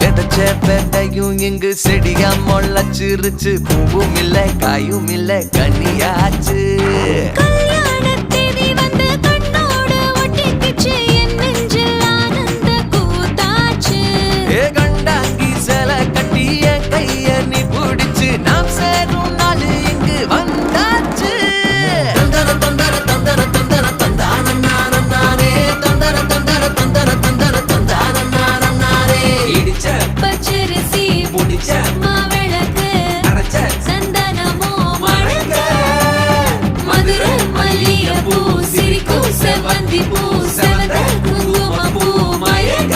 விதைச்ச வெண்டையும் இங்கு செடியா முளைச்சிருச்சு. பூவும் இல்லை காயும் இல்லை கனியாச்சு செவந்தி பூ செவந்த குங்கும பூ மயங்க